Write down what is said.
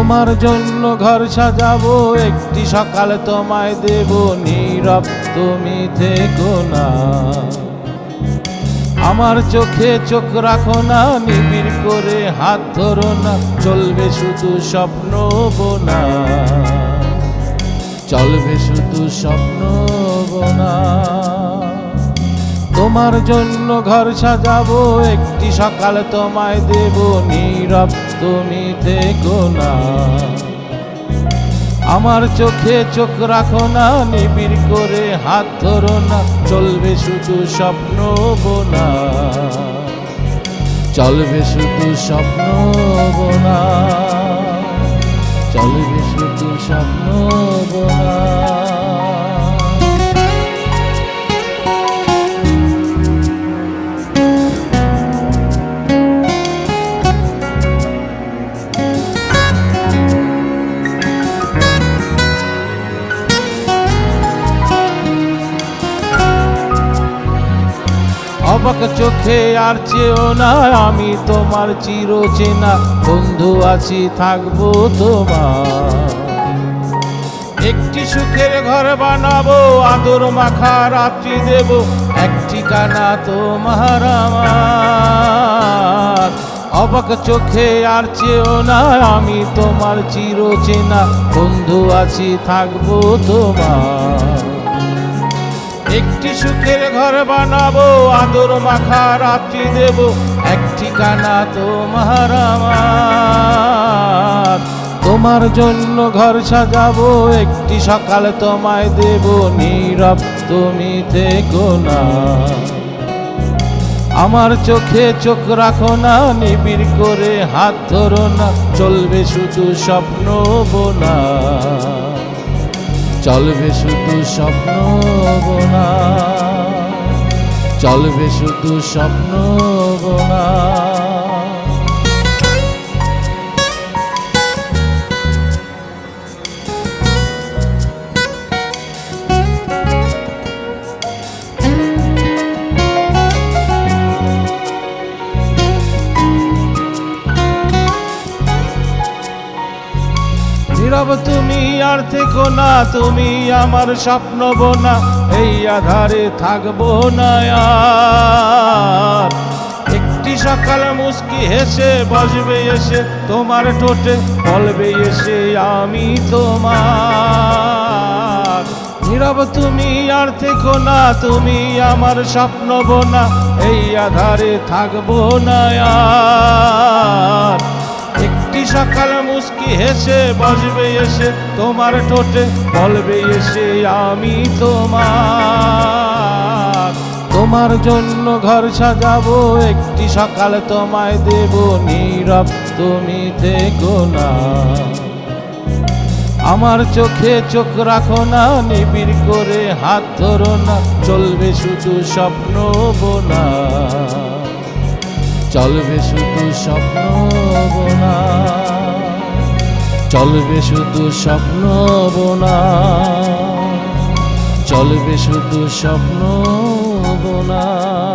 তোমার জন্য ঘর সাজাবো, একটি সকাল তোমায় দেব, নীরব তুমি থেকো না। আমার চোখে চোখ রাখো না, নিবিড় করে হাত ধরো না, চলবে শুধু স্বপ্ন বোনা। চলবে শুধু স্বপ্ন বোনা। তোমার জন্য ঘর সাজাবো, একটি সকাল তোমায় দেব, নীরব তুমি থেকো না। আমার চোখে চোখ রাখো না, নিবিড় করে হাত ধরো না, চলবে শুধু স্বপ্ন বোনা। চলবে শুধু স্বপ্ন বোনা। চলবে শুধু স্বপ্ন বোনা। অবাক চোখে আর চেও না, আমি তোমার চির চেনা বন্ধু আছি, থাকব তোমার। একটি সুখের ঘর বানাবো, আদর মাখা রাত্রি দেব এক ঠিকানা তোমার আমার। অবাক চোখে আর চেও না, আমি তোমার চির চেনা বন্ধু আছি, থাকব তোমার। একটি সুখের ঘর বানাবো, আদর মাখা রাত্রি দেব। এক ঠিকানা তোমার আমার। তোমার জন্য ঘর সাজাবো, একটি সকাল তোমায় দেব, নীরব তুমি থেকো না। আমার চোখে চোখ রাখো না, নিবিড় করে হাত ধরো না, চলবে শুধু স্বপ্ন বোনা। চলবে শুধু স্বপ্ন বোনা। চলবে শুধু স্বপ্ন নীরব তুমি আর থেকো না তুমি আমার স্বপ্ন বোনা এই আধারে থাকব না একটি সকাল মুস্কি হেসে বসবে এসে, তোমার ঠোঁটে বলবে এসে, আমি তোমার। নীরব তুমি আর থেকো না, তুমি আমার স্বপ্ন বোনা। এই আধারে থাকব না একটি সকাল মুস্কি হেসে বসবে এসে, তোমার ঠোঁটে বলবে এসে, আমি তোমার। তোমার জন্য ঘর সাজাবো, একটি সকাল তোমায় দেব, নীরব তুমি থেকো না। আমার চোখে চোখ রাখো না, নিবিড় করে হাত ধরো না, চলবে শুধু স্বপ্ন বোনা। চলবে শুধু স্বপ্ন বোনা। চলবে শুধু স্বপ্ন বোনা। চলবে শুধু স্বপ্ন বোনা।